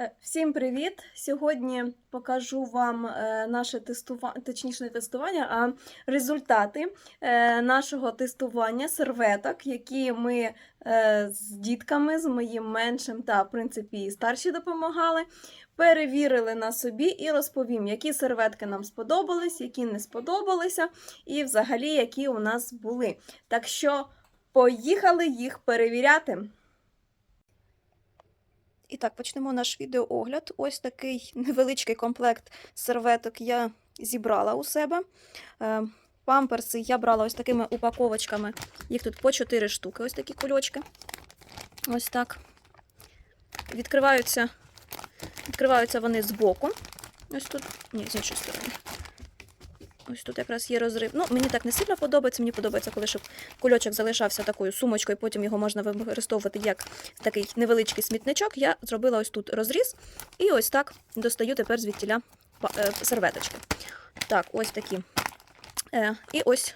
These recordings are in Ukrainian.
Е, Всім привіт! Сьогодні покажу вам е, наше тестування, точніше не тестування, а результати е, нашого тестування серветок, які ми з дітками, з моїм меншим та, в принципі, і старші допомагали. Перевірили на собі і розповім, які серветки нам сподобались, які не сподобалися, і взагалі які у нас були. Так що поїхали їх перевіряти. І так, почнемо наш відеоогляд. Ось такий невеличкий комплект серветок я зібрала у себе. Е, Памперси я брала ось такими упаковочками. Їх тут по 4 штуки, ось такі кульочки. Ось так. Відкриваються, відкриваються вони збоку. Ось тут, ні, з іншої сторони. Ось тут якраз є розрив. Ну, мені так не сильно подобається. Мені подобається, коли щоб кульочок залишався такою сумочкою, потім його можна використовувати як такий невеличкий смітничок. Я зробила ось тут розріз і ось так достаю тепер звідтіля е, серветочки. Так, ось такі. Е, І ось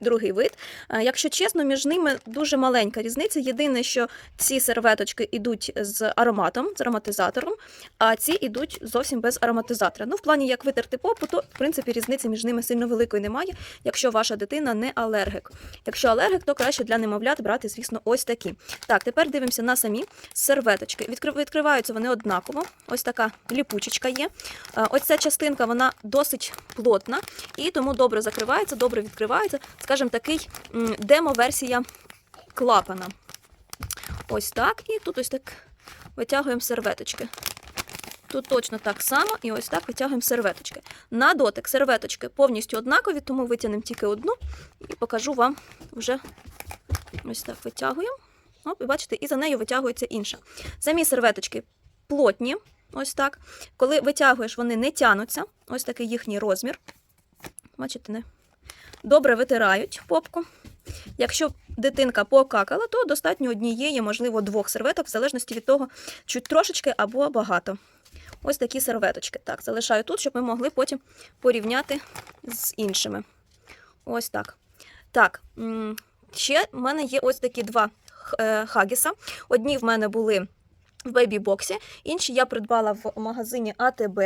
другий вид. Е, Якщо чесно, між ними дуже маленька різниця. Єдине, що ці серветочки йдуть з ароматом, з ароматизатором, а ці йдуть зовсім без ароматизатора. Ну, в плані як витерти попу, то в принципі різниці між ними сильно великої немає, якщо ваша дитина не алергік. Якщо алергік, то краще для немовлят брати, звісно, ось такі. Так, тепер дивимося на самі серветочки. Відкрив- Відкриваються вони однаково. Ось така ліпучечка є. Е, Ось ця частинка вона досить плотна і тому добре закривається, добре відкривається. Скажімо, такий демо-версія клапана. Ось так. І тут ось так витягуємо серветочки. Тут точно так само, і ось так витягуємо серветочки. На дотик серветочки повністю однакові, тому витягнемо тільки одну і покажу вам вже ось так витягуємо. Оп, і бачите, і за нею витягується інша. Самі серветочки плотні, ось так. Коли витягуєш, вони не тянуться. Ось такий їхній розмір. Бачите, не? Добре витирають попку. Якщо дитинка покакала, то достатньо однієї, можливо, двох серветок, в залежності від того, чуть трошечки або багато. Ось такі серветочки. Так, залишаю тут, щоб ми могли потім порівняти з іншими. Ось так. Так, ще в мене є ось такі два е, хагіса. Одні в мене були в бейбі-боксі, інші я придбала в магазині АТБ.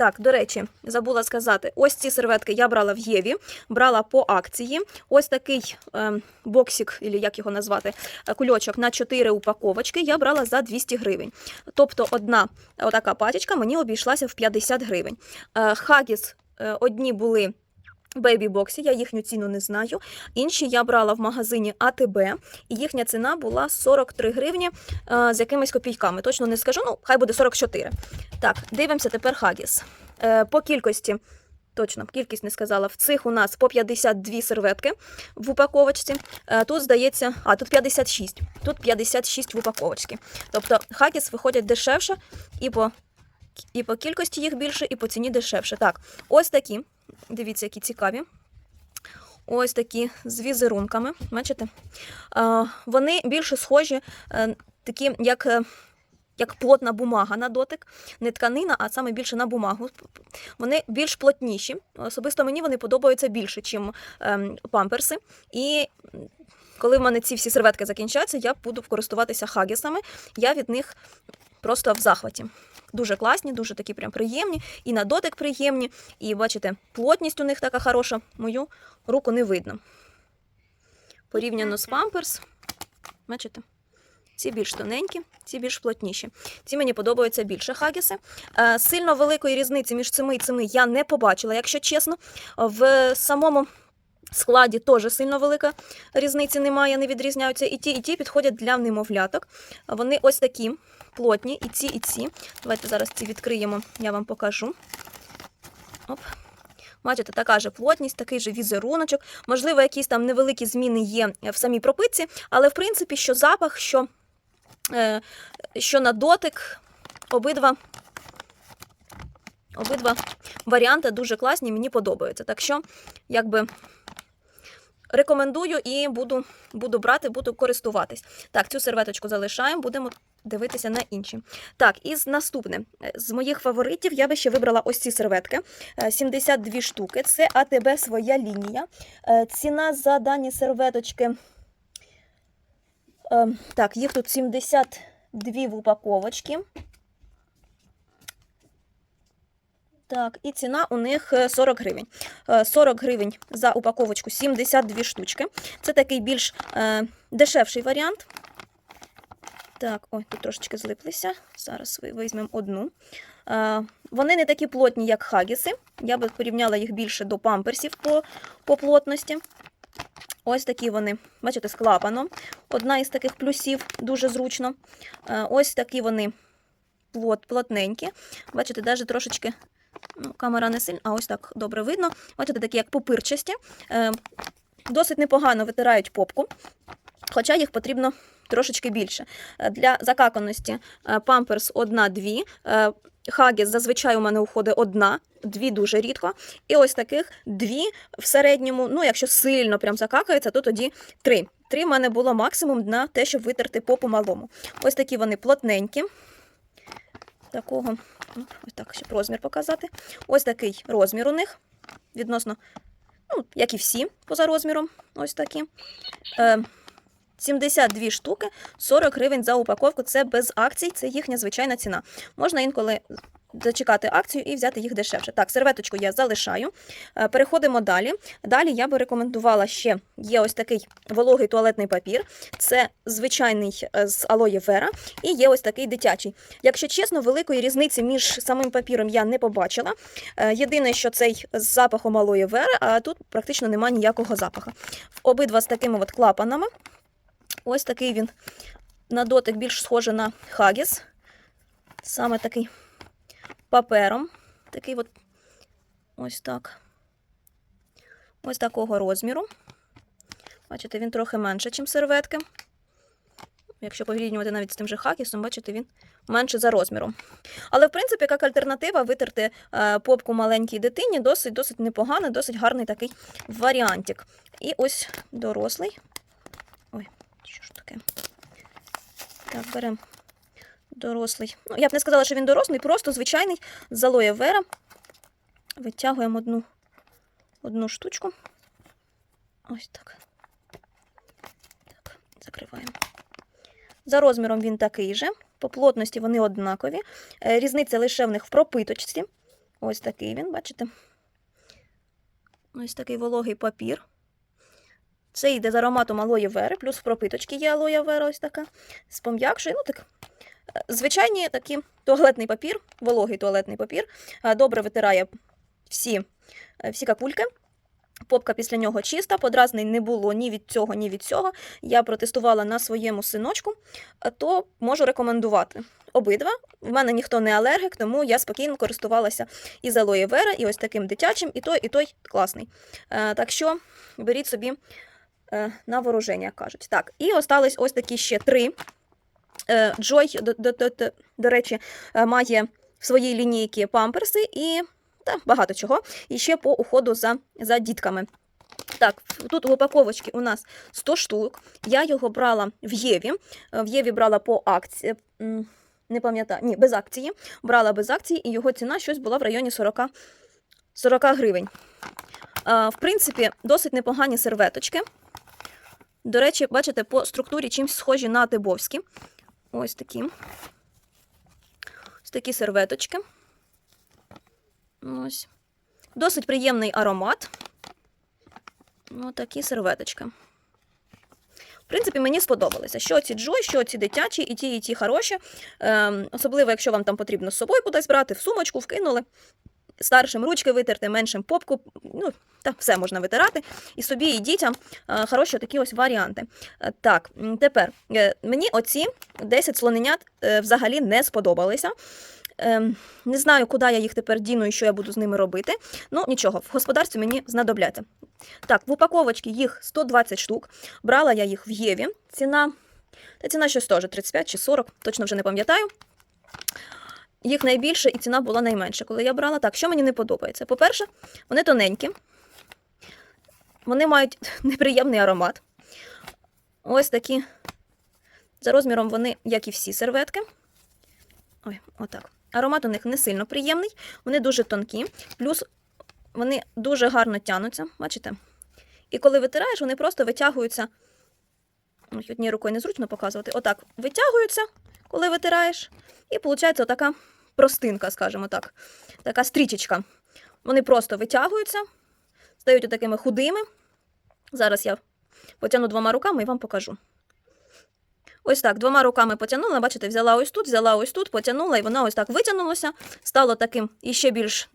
Так, до речі, забула сказати, ось ці серветки я брала в Єві, брала по акції. Ось такий е, боксик, або як його назвати, е, кульочок на 4 упаковочки я брала за 200 гривень. Тобто одна отака пачечка мені обійшлася в 50 гривень. Е, Хагіс е, одні були бейбі-боксі, я їхню ціну не знаю. Інші я брала в магазині АТБ, і їхня ціна була 43 гривні е, з якимись копійками. Точно не скажу, ну хай буде 44. Так, дивимося тепер Хагіс. Е, По кількості, точно, кількість не сказала, в цих у нас по 52 серветки в упаковочці. Е, Тут, здається, а тут 56. Тут 56 в упаковочці. Тобто Хагіс виходять дешевше і по, і по кількості їх більше, і по ціні дешевше. Так, ось такі. Дивіться, які цікаві. Ось такі з візерунками. Бачите? Вони більше схожі, е, такі, як. е, як плотна бумага на дотик, не тканина, а саме більше на бумагу. Вони більш плотніші. Особисто мені вони подобаються більше, ніж ем, памперси. І коли в мене ці всі серветки закінчаться, я буду користуватися хагісами. Я від них просто в захваті. Дуже класні, дуже такі прям приємні, і на дотик приємні. І бачите, плотність у них така хороша. Мою руку не видно. Порівняно з памперс, бачите? Ці більш тоненькі, ці більш плотніші. Ці мені подобаються більше хагіси. Е, Сильно великої різниці між цими і цими я не побачила, якщо чесно. В самому складі теж сильно велика різниці немає, не відрізняються. І ті, і ті підходять для немовляток. Вони ось такі плотні, і ці, і ці. Давайте зараз ці відкриємо, я вам покажу. Оп. Бачите, така же плотність, такий же візеруночок. Можливо, якісь там невеликі зміни є в самій пропитці, але в принципі, що запах, що, е, що на дотик, обидва, обидва варіанти дуже класні, мені подобаються. Так що, якби. Рекомендую і буду, буду брати, буду користуватись. Так, цю серветочку залишаємо, будемо дивитися на інші. Так, і наступне. З моїх фаворитів я би ще вибрала ось ці серветки. Е, 72 штуки. Це АТБ своя лінія. Е, Ціна за дані серветочки. е, Так, їх тут 72 в упаковочці. Так, і ціна у них е, 40 гривень. Е, 40 гривень за упаковочку 72 штучки. Це такий більш е, дешевший варіант. Так, ой, тут трошечки злиплися. Зараз візьмемо одну. Е, вони не такі плотні, як хагіси. Я би порівняла їх більше до памперсів по, по плотності. Ось такі вони, бачите, з клапаном. Одна із таких плюсів дуже зручно. Е, ось такі вони плот, плотненькі. Бачите, навіть трошечки ну, камера не сильно, а ось так добре видно. Бачите, такі як пупирчасті. Е, досить непогано витирають попку, хоча їх потрібно трошечки більше. Е, Для закаканості е, памперс одна-дві. Е, Хагіс зазвичай у мене уходить одна, дві дуже рідко. І ось таких дві в середньому. Ну, якщо сильно прям закакається, то тоді три. Три в мене було максимум на те, щоб витерти попу малому. Ось такі вони плотненькі. Такого, ну, ось так, щоб розмір показати. Ось такий розмір у них. Відносно, ну, як і всі, поза розміром. Ось такі. Е, 72 штуки, 40 гривень за упаковку. Це без акцій, це їхня звичайна ціна. Можна інколи зачекати акцію і взяти їх дешевше. Так, серветочку я залишаю. Е, Переходимо далі. Далі я би рекомендувала ще є ось такий вологий туалетний папір. Це звичайний е, з алоє вера, і є ось такий дитячий. Якщо чесно, великої різниці між самим папіром я не побачила. Е, Єдине, що цей з запахом алоє вера, а тут практично немає ніякого запаху. Обидва з такими от клапанами. Ось такий він на дотик більш схожий на хагіс. Саме такий папером. Такий от ось так. Ось такого розміру. Бачите, він трохи менше, ніж серветки. Якщо порівнювати навіть з тим же хакісом, бачите, він менше за розміром. Але, в принципі, як альтернатива, витерти е, попку маленькій дитині досить досить непоганий, досить гарний такий варіантик. І ось дорослий. Що ж таке? Так, беремо дорослий. Ну, я б не сказала, що він дорослий, просто звичайний з алоє вера. Витягуємо одну, одну штучку. Ось так. Так, закриваємо. За розміром він такий же. По плотності вони однакові. Е, Різниця лише в них в пропиточці. Ось такий він, бачите? Ось такий вологий папір. Це йде з ароматом алоє вери, плюс в пропиточці є алоє вера, ось така. З пом'якшою. Ну, так. е, Звичайні такі туалетний папір, вологий туалетний папір, е, добре витирає всі, е, всі какульки. Попка після нього чиста, подразнень не було ні від цього, ні від цього. Я протестувала на своєму синочку, то можу рекомендувати. Обидва. В мене ніхто не алергік, тому я спокійно користувалася і алоє вера, і ось таким дитячим, і той, і той класний. Так що беріть собі на вооруження, як кажуть. Так, і остались ось такі ще три. Е, Джой, до, до, до, до, до речі, е, має в своїй лінійці памперси і та, багато чого. І ще по уходу за, за дітками. Так, тут в упаковочці у нас 100 штук. Я його брала в Єві. Е, В Єві брала по акції. Не пам'ятаю, ні, без акції. Брала без акції, і його ціна щось була в районі 40, 40 гривень. В принципі, досить непогані серветочки. До речі, бачите, по структурі чимось схожі на тибовські. Ось такі. Ось такі серветочки. Ось. Досить приємний аромат. Ось такі серветочки. В принципі, мені сподобалося. Що ці джой, що ці дитячі, і ті, і ті хороші. Ем, особливо, якщо вам там потрібно з собою кудись брати, в сумочку вкинули. Старшим ручки витерти, меншим попку. Ну, та все можна витирати. І собі, і дітям е, хороші такі ось варіанти. Е, Так, тепер е, мені оці 10 слоненят взагалі не сподобалися. Ем, Не знаю, куди я їх тепер діну і що я буду з ними робити. Ну, нічого, в господарстві мені знадобляться. Так, в упаковочці їх 120 штук. Брала я їх в Єві. Ціна. Та ціна щось теж 35 чи 40, точно вже не пам'ятаю. Їх найбільше і ціна була найменша, коли я брала. Так, що мені не подобається? По-перше, вони тоненькі, вони мають неприємний аромат. Ось такі. За розміром вони, як і всі серветки. Ой, отак. Аромат у них не сильно приємний, вони дуже тонкі, плюс вони дуже гарно тянуться, бачите? І коли витираєш, вони просто витягуються. Однією рукою незручно показувати. Отак витягуються, коли витираєш. І виходить отака простинка, скажімо так, така стрічечка. Вони просто витягуються, стають такими худими. Зараз я потягну двома руками і вам покажу. Ось так, двома руками потягнула, бачите, взяла ось тут, взяла ось тут, потягнула, і вона ось так витягнулася, стало таким іще більш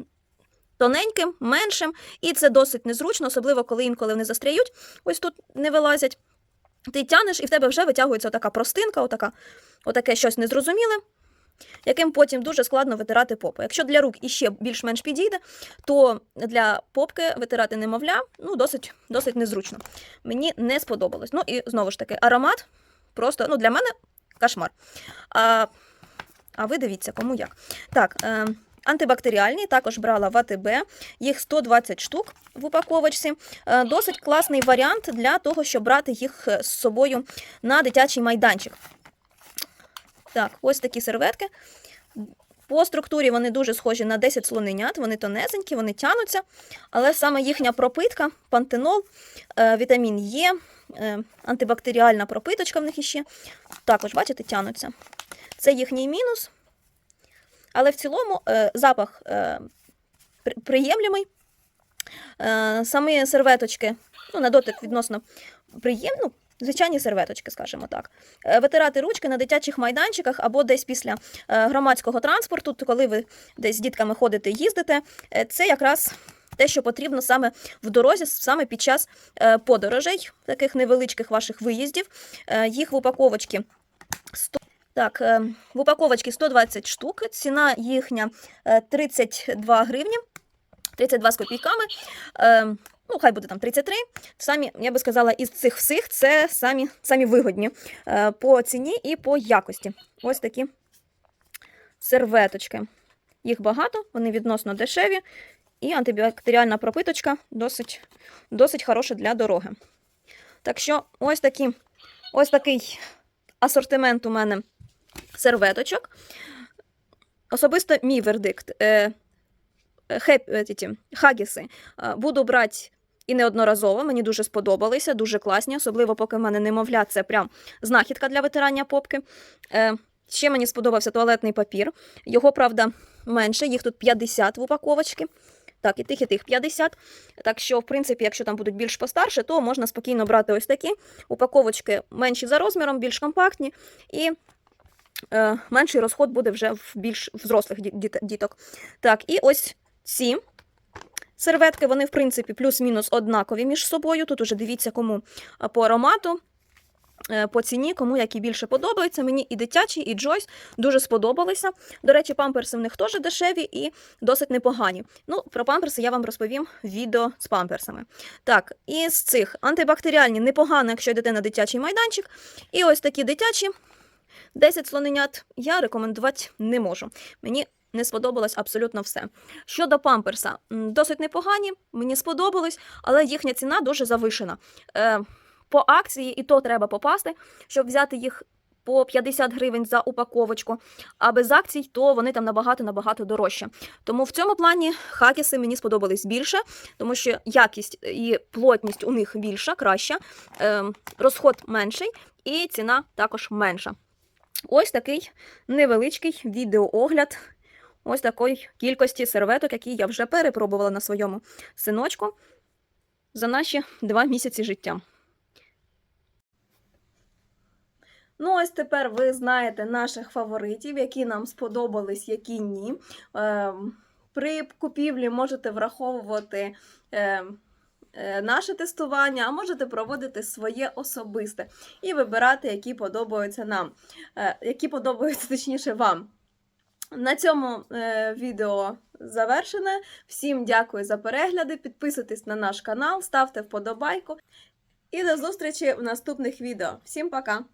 тоненьким, меншим, і це досить незручно, особливо коли інколи вони застряють, ось тут не вилазять. Ти тянеш, і в тебе вже витягується така простинка, отака, отаке щось незрозуміле, яким потім дуже складно витирати попу. Якщо для рук іще більш-менш підійде, то для попки витирати немовля ну, досить, досить незручно. Мені не сподобалось. Ну і знову ж таки, аромат просто ну, для мене кошмар. А, а ви дивіться, кому як. Так, е, антибактеріальні також брала в АТБ, їх 120 штук в упаковочці. Е, досить класний варіант для того, щоб брати їх е, з собою на дитячий майданчик. Так, ось такі серветки. По структурі вони дуже схожі на 10 слоненят, вони тонезенькі, вони тянуться, але саме їхня пропитка, пантенол, е, вітамін е, антибактеріальна пропиточка в них іще, також, бачите, тянуться. Це їхній мінус. Але в цілому е, запах е, при- приємлемий. Е, самі серветочки, ну, на дотик відносно приємно, ну, звичайні серветочки, скажімо так. Витирати ручки на дитячих майданчиках або десь після громадського транспорту, коли ви десь з дітками ходите, їздите, це якраз те, що потрібно саме в дорозі, саме під час подорожей, таких невеличких ваших виїздів. Їх в упаковочці 100 так, е, в упаковочці 120 штук, ціна їхня е, 32 гривні, 32 з копійками. Е, Ну, хай буде там 33. Самі, я би сказала, із цих всіх це самі, самі вигодні е, по ціні і по якості. Ось такі серветочки. Їх багато, вони відносно дешеві, і антибактеріальна пропиточка досить, досить хороша для дороги. Так що, ось, такі, ось такий асортимент у мене серветочок. Особисто мій вердикт. Е, е, ті, хагіси е, буду брати і неодноразово. Мені дуже сподобалися, дуже класні, особливо поки в мене немовля, це прям знахідка для витирання попки. Е, ще мені сподобався туалетний папір. Його, правда, менше, їх тут 50 в упаковочці. Так, і тих, і тих 50. Так що, в принципі, якщо там будуть більш постарше, то можна спокійно брати ось такі. Упаковочки менші за розміром, більш компактні, і е, менший розход буде вже в більш взрослих діток. Так, і ось ці серветки, вони, в принципі, плюс-мінус однакові між собою. Тут уже дивіться, кому по аромату. е, По ціні, кому які більше подобаються. Мені і дитячі, і Джойс дуже сподобалися. До речі, памперси в них теж дешеві і досить непогані. Ну, про памперси я вам розповім в відео з памперсами. Так, із цих антибактеріальні непогано, якщо йдете на дитячий майданчик. І ось такі дитячі 10 слоненят я рекомендувати не можу. Мені не сподобалось абсолютно все. Щодо памперса, досить непогані, мені сподобалось, але їхня ціна дуже завишена. Е, по акції і то треба попасти, щоб взяти їх по 50 гривень за упаковочку, а без акцій, то вони там набагато-набагато дорожче. Тому в цьому плані хакіси мені сподобались більше, тому що якість і плотність у них більша, краща, е, розход менший і ціна також менша. Ось такий невеличкий відеоогляд ось такої кількості серветок, які я вже перепробувала на своєму синочку за наші два місяці життя. Ну, ось тепер ви знаєте наших фаворитів, які нам сподобались, які ні. Ем, При купівлі можете враховувати ем, наше тестування, а можете проводити своє особисте і вибирати, які подобаються нам, е, які подобаються точніше вам. На цьому е, відео завершене. Всім дякую за перегляди. Підписуйтесь на наш канал, ставте вподобайку. І до зустрічі в наступних відео. Всім пока!